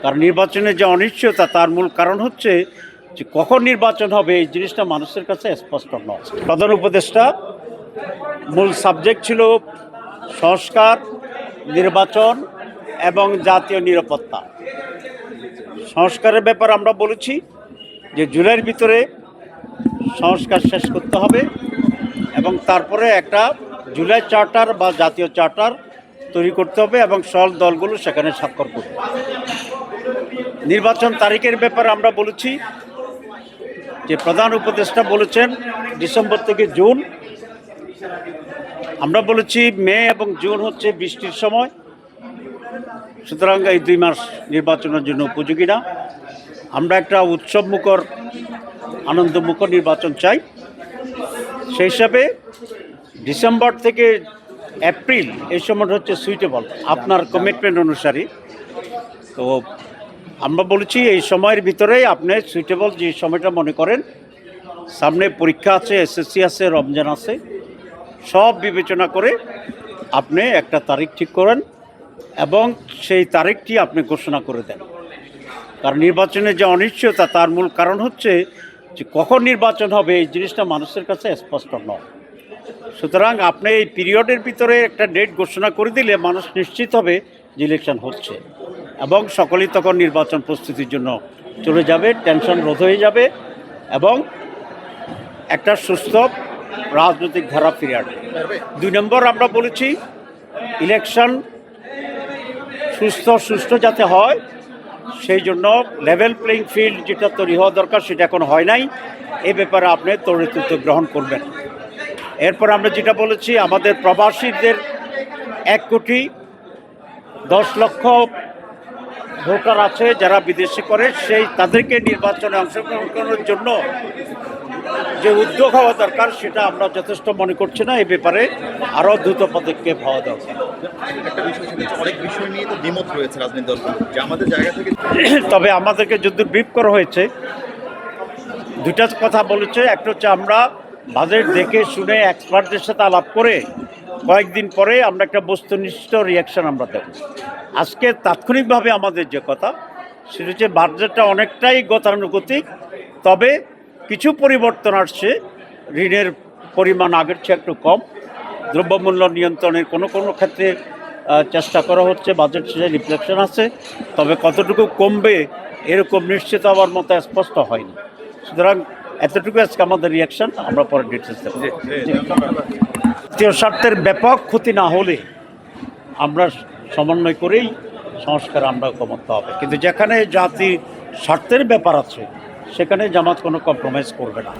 কারণ নির্বাচনের যে অনিশ্চয়তা, তার মূল কারণ হচ্ছে যে কখন নির্বাচন হবে এই জিনিসটা মানুষের কাছে স্পষ্ট নয়। প্রধান উপদেষ্টা, মূল সাবজেক্ট ছিল সংস্কার, নির্বাচন এবং জাতীয় নিরাপত্তা। সংস্কারের ব্যাপারে আমরা বলেছি যে জুলাইয়ের ভিতরে সংস্কার শেষ করতে হবে এবং তারপরে একটা জুলাই চার্টার বা জাতীয় চার্টার তৈরি করতে হবে এবং সল দলগুলো সেখানে স্বাক্ষর করবে। নির্বাচন তারিখের ব্যাপারে আমরা বলেছি যে প্রধান উপদেষ্টা বলেছেন ডিসেম্বর থেকে জুন। আমরা বলেছি মে এবং জুন হচ্ছে বৃষ্টির সময়। সুতরাং এই দুই মাস নির্বাচনের জন্য উপযোগী না। আমরা একটা উৎসবমুখর আনন্দমুখর নির্বাচন চাই। সেই হিসাবে ডিসেম্বর থেকে এপ্রিল এই সময়টা হচ্ছে সুইটেবল আপনার কমিটমেন্ট অনুসারে। তো আমরা বলেছি এই সময়ের ভিতরেই আপনি সুইটেবল যে সময়টা মনে করেন, সামনে পরীক্ষা আছে এসএসসি আছে, রমজান আছে, সব বিবেচনা করে আপনি একটা তারিখ ঠিক করেন এবং সেই তারিখটি আপনি ঘোষণা করে দেন। কারণ নির্বাচনের যে অনিশ্চয়তা, তার মূল কারণ হচ্ছে যে কখন নির্বাচন হবে, এই জিনিসটা মানুষের কাছে স্পষ্ট নয়। সুতরাং আপনি এই পিরিয়ডের ভিতরে একটা ডেট ঘোষণা করে দিলে মানুষ নিশ্চিত হবে যে ইলেকশন হচ্ছে। এবং সকলেই তখন নির্বাচন প্রস্তুতির জন্য চলে যাবে, টেনশন রোধ হয়ে যাবে এবং একটা সুস্থ রাজনৈতিক ধারা ফিরে আসবে। দুই নম্বর আমরা বলেছি, ইলেকশন সুস্থ সুস্থ যাতে হয়, সেই জন্য লেভেল প্লেইং ফিল্ড যেটা তৈরি হওয়া দরকার সেটা এখন হয় নাই। এ ব্যাপারে আপনি তরিত উদ্যোগ গ্রহণ করবেন। এরপর আমরা যেটা বলেছি, আমাদের প্রবাসীদের এক কোটি দশ লক্ষ ভোটার আছে যারা বিদেশে করে সেই তাদেরকে নির্বাচনে অংশগ্রহণ করার জন্য যে উদ্যোগ হওয়া দরকার সেটা আমরা যথেষ্ট মনে করছি না। এ ব্যাপারে আরও দ্রুত পদক্ষেপ হওয়া দরকার। একটা বিষয় অনেক বিষয় নিয়ে তো দ্বিমত রয়েছে রাজনৈতিক দলগুলো যে আমাদের জায়গা থেকে তবে আমাদেরকে যদি ব্রিফ করা হয়েছে দুটা কথা বলেছে। একটা হচ্ছে আমরা বাজেট দেখে শুনে এক্সপার্টদের সাথে আলাপ করে কয়েকদিন পরে আমরা একটা বস্তুনিষ্ঠ রিয়াকশন আমরা দেব আজকে তাৎক্ষণিকভাবে আমাদের যে কথা, সেটা হচ্ছে বাজেটটা অনেকটাই গতানুগতিক, তবে কিছু পরিবর্তন আসছে। ঋণের পরিমাণ আগের চেয়ে একটু কম। দ্রব্যমূল্য নিয়ন্ত্রণের কোনো কোনো ক্ষেত্রে চেষ্টা করা হচ্ছে, বাজেট শেষে রিফ্লেকশন আছে, তবে কতটুকু কমবে এরকম নিশ্চিত হওয়ার মতো স্পষ্ট হয়নি। সুতরাং এতটুকু আজকে আমাদের রিয়াকশন আমরা পরে ডিটেলস দেবো। জাতীয় স্বার্থের ব্যাপক ক্ষতি না হলে আমরা সমন্বয় করেই সংস্কার আমরা কমাতে হবে। কিন্তু যেখানে জাতির স্বার্থের ব্যাপার আছে, সেখানে জামাত কোনো কম্প্রোমাইজ করবে না।